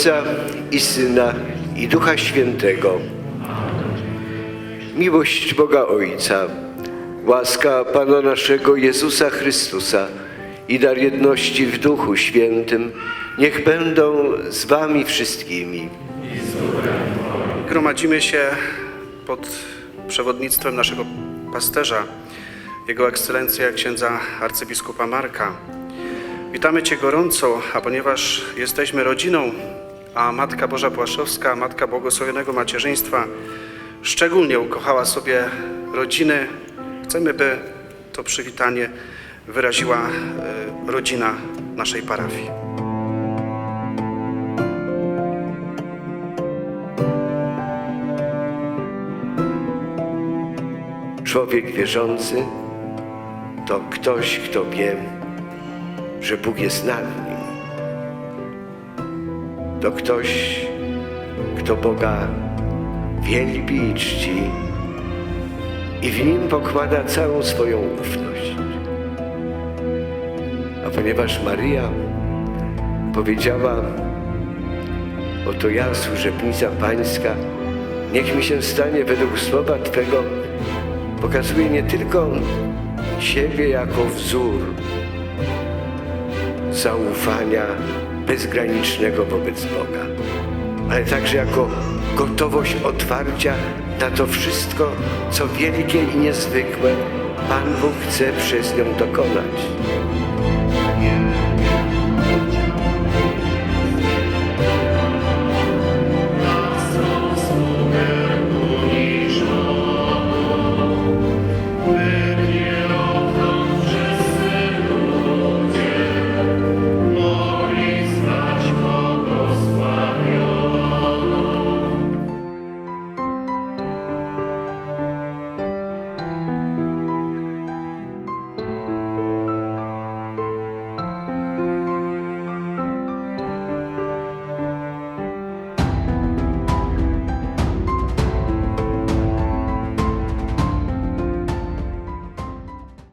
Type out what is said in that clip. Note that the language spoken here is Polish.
Ojca i Syna i Ducha Świętego. Miłość Boga Ojca, łaska Pana naszego Jezusa Chrystusa i dar jedności w Duchu Świętym niech będą z Wami wszystkimi. Gromadzimy się pod przewodnictwem naszego pasterza, Jego Ekscelencja księdza arcybiskupa Marka. Witamy Cię gorąco, a ponieważ jesteśmy rodziną, a Matka Boża Płaszowska, Matka Błogosławionego Macierzyństwa, szczególnie ukochała sobie rodziny, chcemy, by to przywitanie wyraziła e, rodzina naszej parafii. Człowiek wierzący to ktoś, kto wie, że Bóg jest nad nim. To ktoś, kto Boga wielbi i czci i w nim pokłada całą swoją ufność. A ponieważ Maryja powiedziała, oto ja, służebnica Pańska, niech mi się stanie według słowa Twego, pokazuje nie tylko siebie jako wzór zaufania bezgranicznego wobec Boga, ale także jako gotowość otwarcia na to wszystko, co wielkie i niezwykłe Pan Bóg chce przez nią dokonać.